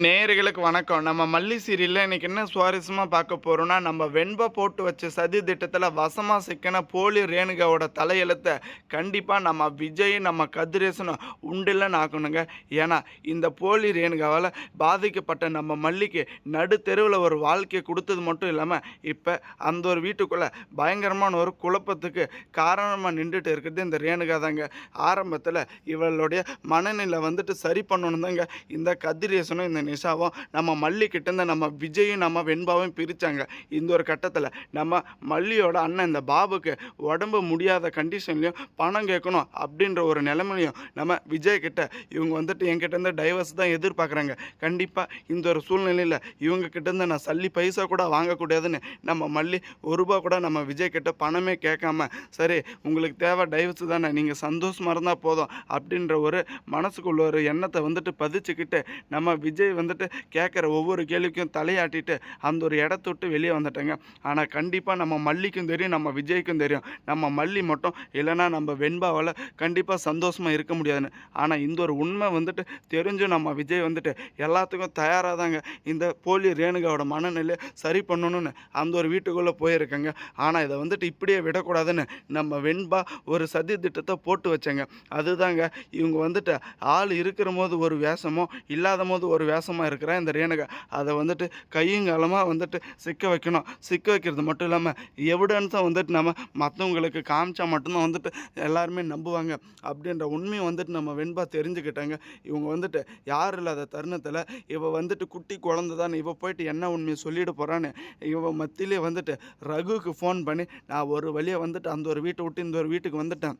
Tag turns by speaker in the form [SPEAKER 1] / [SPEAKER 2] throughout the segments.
[SPEAKER 1] நேயர்களுக்கு வணக்கம். நம்ம மல்லி சீரியலில் இன்றைக்கி என்ன சுவாரஸ்யமாக பார்க்க போகிறோம்னா நம்ம வெண்பா போட்டு வச்ச சதி திட்டத்தில் வசமாக சிக்கின போலி ரேணுகாவோட தலையெழுத்தை கண்டிப்பாக நம்ம விஜய் நம்ம கதிரேசனும் உண்டில்லன்னு ஆக்கணுங்க ஏன்னா இந்த போலி ரேணுகாவால் பாதிக்கப்பட்ட நம்ம மல்லிக்கு நடு தெருவில் ஒரு வாழ்க்கையை கொடுத்தது மட்டும் இல்லாமல் இப்போ அந்த ஒரு வீட்டுக்குள்ளே பயங்கரமான ஒரு குழப்பத்துக்கு காரணமாக நின்றுட்டு இருக்கிறது இந்த ரேணுகா தாங்க. ஆரம்பத்தில் இவளுடைய மனநிலை வந்துட்டு சரி பண்ணணும் தாங்க இந்த கதிரேசனும் இந்த நிஷாவும் நம்ம மல்லிக்கிட்டேருந்து நம்ம விஜயும் நம்ம வெண்பாவும் பிரித்தாங்க இந்த ஒரு கட்டத்தில் நம்ம மல்லியோட அண்ணன் இந்த பாபுக்கு உடம்பு முடியாத கண்டிஷன்லையும் பணம் கேட்கணும் அப்படின்ற ஒரு நிலைமையும் நம்ம விஜய்கிட்ட இவங்க வந்துட்டு என்கிட்டேருந்து டைவர்ஸ் தான் எதிர்பார்க்குறாங்க. கண்டிப்பாக இந்த ஒரு சூழ்நிலையில் இவங்கக்கிட்டேருந்து நான் சல்லி பைசா கூட வாங்கக்கூடாதுன்னு நம்ம மல்லி ஒரு ரூபா கூட நம்ம விஜய்கிட்ட பணமே கேட்காம சரி உங்களுக்கு தேவை டைவர்ஸ் தானே நீங்கள் சந்தோஷமாக இருந்தால் போதும் அப்படின்ற ஒரு மனசுக்குள்ள ஒரு எண்ணத்தை வந்துட்டு பதிச்சுக்கிட்டு நம்ம விஜய் வந்துட்டு கேட்குற ஒவ்வொரு கேள்விக்கும் தலையாட்டிட்டு அந்த ஒரு இடத்த விட்டு வெளியே வந்துட்டேங்க. ஆனால் கண்டிப்பாக நம்ம மல்லிக்கும் தெரியும் நம்ம விஜய்க்கும் தெரியும். நம்ம மல்லி மட்டும் இல்லைன்னா நம்ம வெண்பாவால் கண்டிப்பாக சந்தோஷமாக இருக்க முடியாதுன்னு. ஆனால் இந்த ஒரு உண்மை வந்துட்டு தெரிஞ்சும் நம்ம விஜய் வந்துட்டு எல்லாத்துக்கும் தயாராக தாங்க. இந்த போலி ரேணுகாவோட மனநிலையை சரி பண்ணணும்னு அந்த ஒரு வீட்டுக்குள்ளே போயிருக்கேங்க. ஆனால் இதை வந்துட்டு இப்படியே விடக்கூடாதுன்னு நம்ம வெண்பா ஒரு சதி திட்டத்தை போட்டு வச்சேங்க. அதுதாங்க இவங்க வந்துட்டு ஆள் இருக்கிற போது ஒரு வேஷமோ இல்லாத போது ஒரு வேஷம் வேஷமாக இருக்கிற இந்த ரேணுகா அதை வந்துட்டு கையுங்காலமாக வந்துட்டு சிக்க வைக்கணும். சிக்க வைக்கிறது மட்டும் இல்லாமல் எவிடன்ஸை வந்துட்டு நம்ம மற்றவங்களுக்கு காமிச்சா மட்டும்தான் வந்துட்டு எல்லாருமே நம்புவாங்க. அப்படின்ற உண்மையை வந்துட்டு நம்ம வெண்பா தெரிஞ்சுக்கிட்டாங்க. இவங்க வந்துட்டு யார் இல்லாத தருணத்தில் இவள் வந்துட்டு குட்டி குழந்த தானே இவள் போயிட்டு என்ன உண்மையை சொல்லிட போகிறான்னு இவன் மத்தியிலே வந்துட்டு ரகுவுக்கு ஃபோன் பண்ணி நான் ஒரு வழியாக வந்துட்டு அந்த ஒரு வீட்டை விட்டு இந்த ஒரு வீட்டுக்கு வந்துட்டேன்.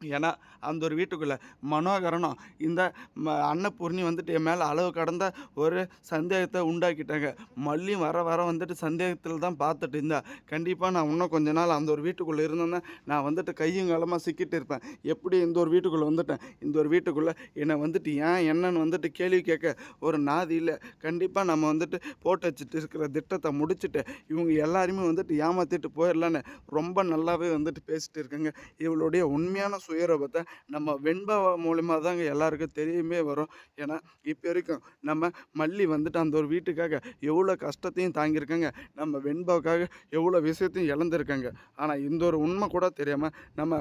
[SPEAKER 1] ஏன்னா அந்த ஒரு வீட்டுக்குள்ளே மனோகரனும் இந்த ம அன்னபூர்ணி வந்துட்டு என் மேலே அளவு கடந்த ஒரு சந்தேகத்தை உண்டாக்கிட்டாங்க. மல்லியும் வர வர வந்துட்டு சந்தேகத்தில் தான் பார்த்துட்டு இருந்தா. கண்டிப்பாக நான் இன்னும் கொஞ்ச நாள் அந்த ஒரு வீட்டுக்குள்ளே இருந்தேன்னா நான் வந்துட்டு கையும் காலமாக சிக்கிட்டு இருப்பேன். எப்படி இந்த ஒரு வீட்டுக்குள்ளே வந்துட்டேன்? இந்த ஒரு வீட்டுக்குள்ளே என்னை வந்துட்டு ஏன் என்னன்னு வந்துட்டு கேள்வி கேட்க ஒரு நாதி இல்லை. கண்டிப்பாக நம்ம வந்துட்டு போட்டு வச்சுட்டு இருக்கிற திட்டத்தை முடிச்சுட்டு இவங்க எல்லாருமே வந்துட்டு ஏமாற்றிட்டு போயிடலான்னு ரொம்ப நல்லாவே வந்துட்டு பேசிட்டு இருக்காங்க. இவளுடைய உண்மையான சுயரூபத்தை நம்ம வெண்பா மூலிமா தாங்க எல்லாருக்கும் தெரியுமே வரும். ஏன்னா இப்போ வரைக்கும் நம்ம மல்லி வந்துட்டு அந்த ஒரு வீட்டுக்காக எவ்வளோ கஷ்டத்தையும் தாங்கியிருக்காங்க. நம்ம வெண்பாவுக்காக எவ்வளோ விஷயத்தையும் இழந்திருக்காங்க. ஆனால் இந்த ஒரு உண்மை கூட தெரியாமல் நம்ம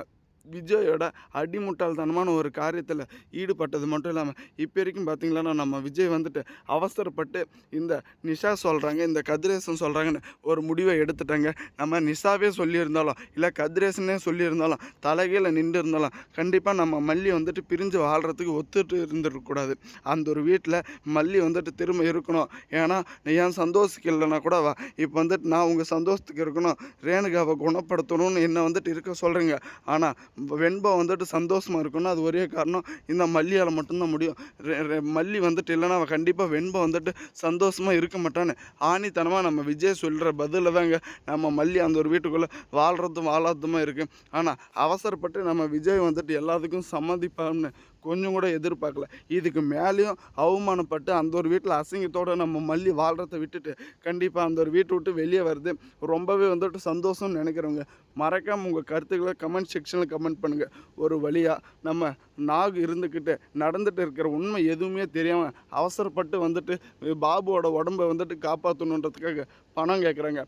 [SPEAKER 1] விஜயோட அடிமுட்டாள்தனமான ஒரு காரியத்தில் ஈடுபட்டது மட்டும் இல்லாமல் இப்போ வரைக்கும் பார்த்தீங்களன்னா நம்ம விஜய் வந்துட்டு அவசரப்பட்டு இந்த நிஷா சொல்கிறாங்க இந்த கதிரேசன் சொல்கிறாங்கன்னு ஒரு முடிவை எடுத்துட்டாங்க. நம்ம நிஷாவே சொல்லியிருந்தாலும் இல்லை கதிரேசனே சொல்லியிருந்தாலும் தலைகையில் நின்று இருந்தாலும் கண்டிப்பாக நம்ம மல்லி வந்துட்டு பிரிஞ்சு வாழ்கிறதுக்கு ஒத்துட்டு இருந்துருக்கக்கூடாது அந்த ஒரு வீட்டில் மல்லி வந்துட்டு திரும்ப இருக்கணும். ஏன்னா ஏன் சந்தோஷத்துக்கு சந்தோஷிக்கலைன்னா கூட வா இப்போ வந்துட்டு நான் உங்கள் சந்தோஷத்துக்கு இருக்கணும். ரேணுகாவை குணப்படுத்தணும்னு என்னை வந்துட்டு இருக்க சொல்கிறீங்க ஆனால் வெண்பா வந்துட்டு சந்தோஷமாக இருக்குன்னு அது ஒரே காரணம். இந்த மல்லியால் மட்டும்தான் முடியும். ரெ- மல்லி வந்துட்டு இல்லைன்னா அவள் கண்டிப்பாக வெண்பா வந்துட்டு சந்தோஷமாக இருக்க மாட்டான்னு. ஆணித்தனமாக நம்ம விஜய் சொல்கிற பதிலில் தாங்க நம்ம மல்லி அந்த ஒரு வீட்டுக்குள்ளே வாழ்கிறதும் வாழாததுமாக இருக்குது ஆனால் அவசரப்பட்டு நம்ம விஜய் வந்துட்டு எல்லாத்துக்கும் சம்மதிப்பான்னு கொஞ்சம் கூட எதிர்பார்க்கல. இதுக்கு மேலேயும் அவமானப்பட்டு அந்த ஒரு வீட்டில் அசிங்கத்தோடு நம்ம மல்லி வாழ்கிறத விட்டுட்டு கண்டிப்பாக அந்த ஒரு வீட்டை விட்டு வெளியே வருது ரொம்பவே வந்துட்டு சந்தோஷம்னு நினைக்கிறவங்க மறக்காமல் உங்கள் கருத்துக்களை கமெண்ட் செக்ஷனில் கமெண்ட் பண்ணுங்கள் ஒரு வழியாக நம்ம நாகு இருந்துக்கிட்டு நடந்துட்டு இருக்கிற உண்மை எதுவுமே தெரியாமல் அவசரப்பட்டு வந்துட்டு பாபுவோட உடம்பை வந்துட்டு காப்பாற்றணுன்றதுக்காக பணம் கேட்குறாங்க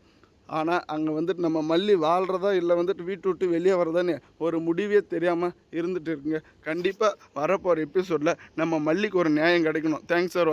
[SPEAKER 1] ஆனால் அங்கே வந்துட்டு நம்ம மல்லி வாழ்கிறதா இல்லை வந்துட்டு வீட்டு விட்டு வெளியே வரதானே ஒரு முடிவே தெரியாமல் இருந்துகிட்டு இருக்குங்க. கண்டிப்பாக வரப்போகிற எபிசோடில் நம்ம மல்லிக்கு ஒரு நியாயம் கிடைக்கணும். Thanks sir